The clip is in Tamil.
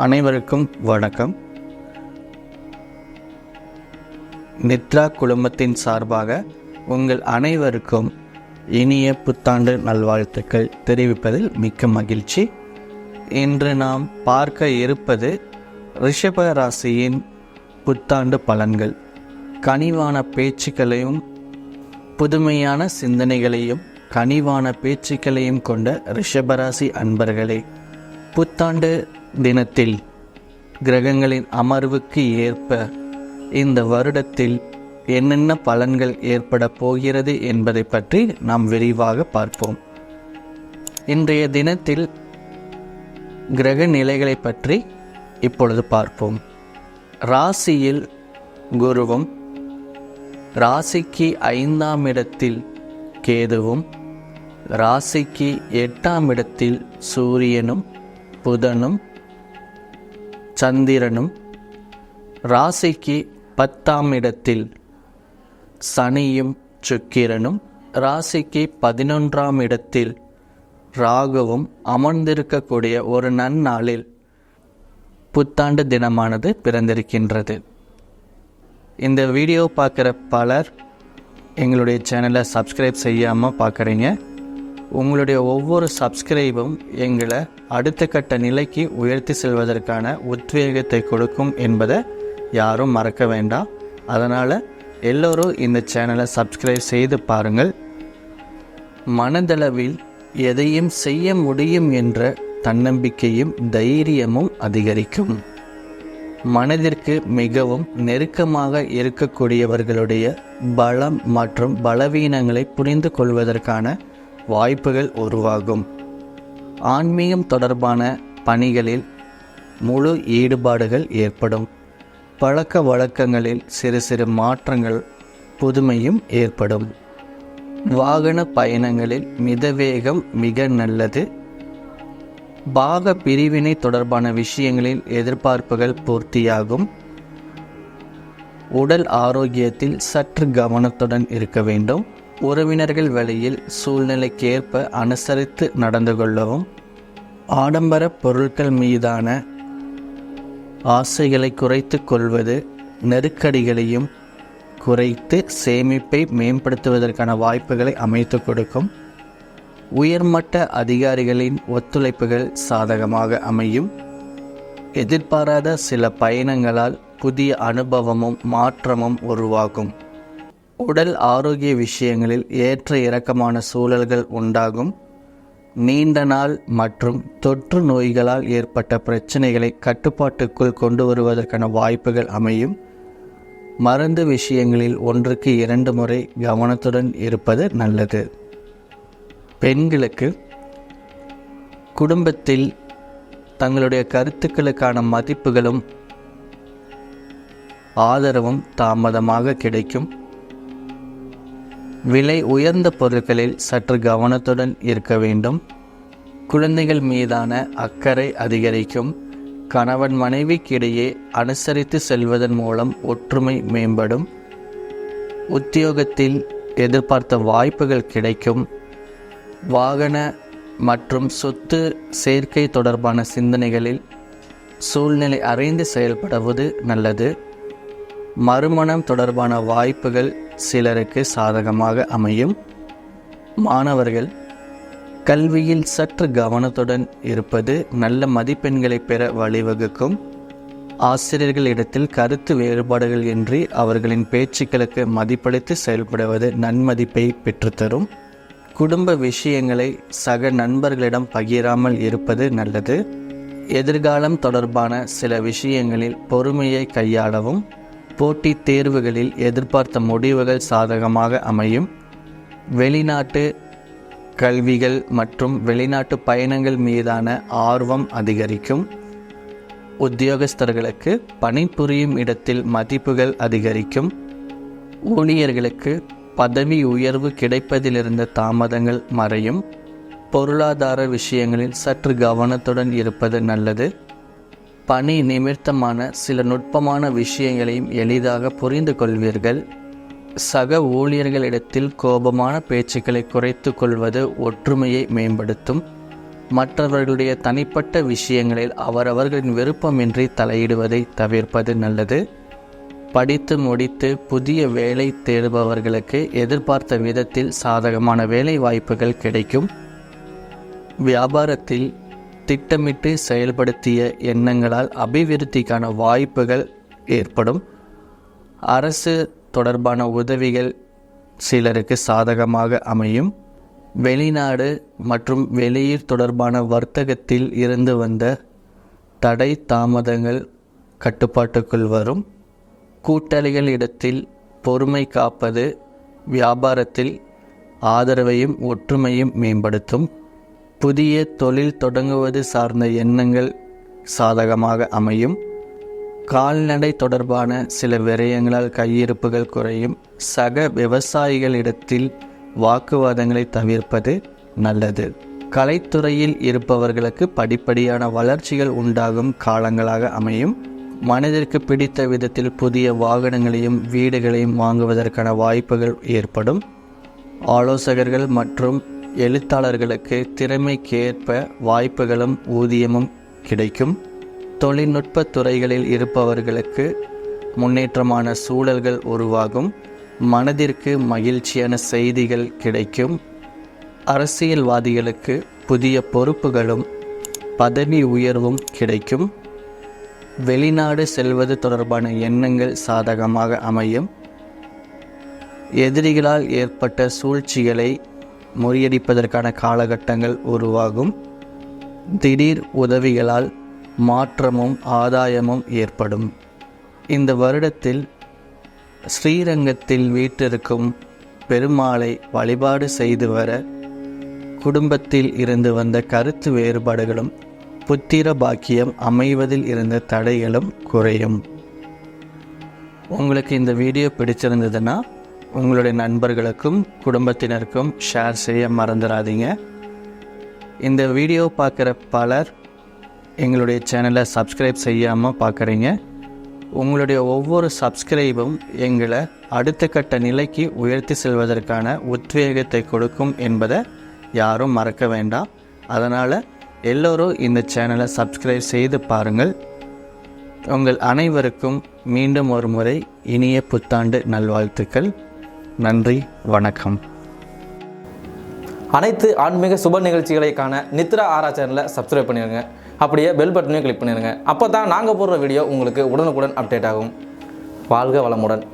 அனைவருக்கும் வணக்கம். நித்ரா குழுமத்தின் சார்பாக உங்கள் அனைவருக்கும் இனிய புத்தாண்டு நல்வாழ்த்துக்கள் தெரிவிப்பதில் மிக்க மகிழ்ச்சி. இன்று நாம் பார்க்க இருப்பது ரிஷப ராசியின் புத்தாண்டு பலன்கள். கனிவான பேச்சுக்களையும் புதுமையான சிந்தனைகளையும் கனிவான பேச்சுக்களையும் கொண்ட ரிஷபராசி அன்பர்களே புத்தாண்டு தினத்தில் கிரகங்களின் அமர்வுக்கு ஏற்ப இந்த வருடத்தில் என்னென்ன பலன்கள் ஏற்பட போகிறது என்பதை பற்றி நாம் விரிவாக பார்ப்போம். இன்றைய தினத்தில் கிரக நிலைகளை பற்றி இப்பொழுது பார்ப்போம். ராசியில் குருவும் ராசிக்கு ஐந்தாம் இடத்தில் கேதுவும் ராசிக்கு எட்டாம் இடத்தில் சூரியனும் புதனும் சந்திரனும் ராசிக்கு பத்தாம் இடத்தில் சனியும் சுக்கிரனும் ராசிக்கு பதினொன்றாம் இடத்தில் ராகுவும் அமர்ந்திருக்கக்கூடிய ஒரு நன்னாளில் புத்தாண்டு தினமானது பிறந்திருக்கின்றது. இந்த வீடியோ பார்க்குற பலர் எங்களுடைய சேனலை சப்ஸ்கிரைப் செய்யாமல் பார்க்குறீங்க. உங்களுடைய ஒவ்வொரு சப்ஸ்கிரைபும் எங்களை அடுத்த கட்ட நிலைக்கு உயர்த்தி செல்வதற்கான உத்வேகத்தை கொடுக்கும் என்பதை யாரும் மறக்க வேண்டாம். அதனால் எல்லோரும் இந்த சேனலை சப்ஸ்கிரைப் செய்து பாருங்கள். மனதளவில் எதையும் செய்ய முடியும் என்ற தன்னம்பிக்கையும் தைரியமும் அதிகரிக்கும். மனதிற்கு மிகவும் நெருக்கமாக இருக்கக்கூடியவர்களுடைய பலம் மற்றும் பலவீனங்களை புரிந்து கொள்வதற்கான வாய்ப்புகள் உருவாகும். ஆன்மீகம் தொடர்பான பணிகளில் முழு ஈடுபாடுகள் ஏற்படும். பழக்க வழக்கங்களில் சிறு சிறு மாற்றங்கள் புதுமையும் ஏற்படும். வாகன பயணங்களில் மிதவேகம் மிக நல்லது. பாக பிரிவினை தொடர்பான விஷயங்களில் எதிர்பார்ப்புகள் பூர்த்தியாகும். உடல் ஆரோக்கியத்தில் சற்று கவனத்துடன் இருக்க வேண்டும். உறவினர்கள் வழியில் சூழ்நிலைக்கேற்ப அனுசரித்து நடந்து கொள்ளவும் ஆடம்பர பொருட்கள் மீதான ஆசைகளை குறைத்து கொள்வது நெருக்கடிகளையும் குறைத்து சேமிப்பை மேம்படுத்துவதற்கான வாய்ப்புகளை அமைத்து கொடுக்கும். உயர்மட்ட அதிகாரிகளின் ஒத்துழைப்புகள் சாதகமாக அமையும். எதிர்பாராத சில பயணங்களால் புதிய அனுபவமும் மாற்றமும் உருவாகும். உடல் ஆரோக்கிய விஷயங்களில் ஏற்ற இறக்கமான சூழல்கள் உண்டாகும். நீண்ட நாள் மற்றும் தொற்று நோய்களால் ஏற்பட்ட பிரச்சனைகளை கட்டுப்பாட்டுக்குள் கொண்டு வருவதற்கான வாய்ப்புகள் அமையும். மருந்து விஷயங்களில் ஒன்றுக்கு இரண்டு முறை கவனத்துடன் இருப்பது நல்லது. பெண்களுக்கு குடும்பத்தில் தங்களுடைய கருத்துக்களுக்கான மதிப்புகளும் ஆதரவும் தாமதமாக கிடைக்கும். விலை உயர்ந்த பொருட்களில் சற்று கவனத்துடன் இருக்க வேண்டும். குழந்தைகள் மீதான அக்கறை அதிகரிக்கும். கணவன் மனைவிக்கிடையே அனுசரித்து செல்வதன் மூலம் ஒற்றுமை மேம்படும். உத்தியோகத்தில் எதிர்பார்த்த வாய்ப்புகள் கிடைக்கும். வாகன மற்றும் சொத்து சேர்க்கை தொடர்பான சிந்தனைகளில் சூழ்நிலை அறிந்து செயல்படுவது நல்லது. மறுமணம் தொடர்பான வாய்ப்புகள் சிலருக்கு சாதகமாக அமையும். மாணவர்கள் கல்வியில் சற்று கவனத்துடன் இருப்பது நல்ல மதிப்பெண்களை பெற வழிவகுக்கும். ஆசிரியர்களிடத்தில் கருத்து வேறுபாடுகள் இன்றி அவர்களின் பேச்சுக்களுக்கு மதிப்பளித்து செயல்படுவது நன்மதிப்பை பெற்றுத்தரும். குடும்ப விஷயங்களை சக நண்பர்களிடம் பகிராமல் இருப்பது நல்லது. எதிர்காலம் தொடர்பான சில விஷயங்களில் பொறுமையை கையாளவும். போட்டித் தேர்வுகளில் எதிர்பார்த்த முடிவுகள் சாதகமாக அமையும். வெளிநாட்டு கல்விகள் மற்றும் வெளிநாட்டு பயணங்கள் மீதான ஆர்வம் அதிகரிக்கும். உத்தியோகஸ்தர்களுக்கு பணிபுரியும் இடத்தில் மதிப்புகள் அதிகரிக்கும். ஊழியர்களுக்கு பதவி உயர்வு கிடைப்பதிலிருந்த தாமதங்கள் மறையும். பொருளாதார விஷயங்களில் சற்று கவனத்துடன் இருப்பது நல்லது. பணி நிமித்தமான சில நுட்பமான விஷயங்களையும் எளிதாக புரிந்து கொள்வீர்கள். சக ஊழியர்களிடத்தில் கோபமான பேச்சுக்களை குறைத்து கொள்வது ஒற்றுமையை மேம்படுத்தும். மற்றவர்களுடைய தனிப்பட்ட விஷயங்களில் அவரவர்களின் விருப்பமின்றி தலையிடுவதை தவிர்ப்பது நல்லது. படித்து முடித்து புதிய வேலை தேடுபவர்களுக்கு எதிர்பார்த்த விதத்தில் சாதகமான வேலை வாய்ப்புகள் கிடைக்கும். வியாபாரத்தில் திட்டமிட்டு செயல்படுத்திய எண்ணங்களால் அபிவிருத்திக்கான வாய்ப்புகள் ஏற்படும். அரசு தொடர்பான உதவிகள் சிலருக்கு சாதகமாக அமையும். வெளிநாடு மற்றும் வெளியூர் தொடர்பான வர்த்தகத்தில் இருந்து வந்த தடை தாமதங்கள் கட்டுப்பாட்டுக்குள் வரும். கூட்டாளிகளிடத்தில் பொறுமை காப்பது வியாபாரத்தில் ஆதரவையும் ஒற்றுமையும் மேம்படுத்தும். புதிய தொழில் தொடங்குவது சார்ந்த எண்ணங்கள் சாதகமாக அமையும். கால்நடை தொடர்பான சில விரயங்களால் கையிருப்புகள் குறையும். சக விவசாயிகளிடத்தில் வாக்குவாதங்களை தவிர்ப்பது நல்லது. கலைத்துறையில் இருப்பவர்களுக்கு படிப்படியான வளர்ச்சிகள் உண்டாகும் காலங்களாக அமையும். மனதிற்கு பிடித்த விதத்தில் புதிய வாகனங்களையும் வீடுகளையும் வாங்குவதற்கான வாய்ப்புகள் ஏற்படும். ஆலோசகர்கள் மற்றும் எழுத்தாளர்களுக்கு திறமைக்கேற்ப வாய்ப்புகளும் ஊதியமும் கிடைக்கும். தொழில்நுட்ப துறைகளில் இருப்பவர்களுக்கு முன்னேற்றமான சூழல்கள் உருவாகும். மனதிற்கு மகிழ்ச்சியான செய்திகள் கிடைக்கும். அரசியல்வாதிகளுக்கு புதிய பொறுப்புகளும் பதவி உயர்வும் கிடைக்கும். வெளிநாடு செல்வது தொடர்பான எண்ணங்கள் சாதகமாக அமையும். எதிரிகளால் ஏற்பட்ட சூழ்ச்சிகளை முறியடிப்பதற்கான காலகட்டங்கள் உருவாகும். திடீர் உதவிகளால் மாற்றமும் ஆதாயமும் ஏற்படும். இந்த வருடத்தில் ஸ்ரீரங்கத்தில் வீற்றிருக்கும் பெருமாளை வழிபாடு செய்து வர குடும்பத்தில் இருந்து வந்த கருத்து வேறுபாடுகளும் புத்திர பாக்கியம் அமைவதில் இருந்த தடைகளும் குறையும். உங்களுக்கு இந்த வீடியோ பிடிச்சிருந்ததுன்னா உங்களுடைய நண்பர்களுக்கும் குடும்பத்தினருக்கும் ஷேர் செய்ய மறந்துடாதீங்க. இந்த வீடியோ பார்க்குற பலர் எங்களுடைய சேனலை சப்ஸ்கிரைப் செய்யாமல் பார்க்குறீங்க. உங்களுடைய ஒவ்வொரு சப்ஸ்கிரைபும் எங்களை அடுத்த கட்ட நிலைக்கு உயர்த்தி செல்வதற்கான உத்வேகத்தை கொடுக்கும் என்பதை யாரும் மறக்க வேண்டாம். அதனால் எல்லோரும் இந்த சேனலை சப்ஸ்கிரைப் செய்து பாருங்கள். உங்கள் அனைவருக்கும் மீண்டும் ஒரு முறை இனிய புத்தாண்டு நல்வாழ்த்துக்கள். நன்றி வணக்கம். அனைத்து ஆன்மீக சுப நிகழ்ச்சிகளை காண நித்ரா ஆரா சேனலை சப்ஸ்கிரைப் பண்ணிடுங்க அப்படியே பெல் பட்டனையும் கிளிக் பண்ணிடுங்க அப்போ தான் நாங்கள் போடுற வீடியோ உங்களுக்கு உடனுக்குடன் அப்டேட் ஆகும். வாழ்க வளமுடன்.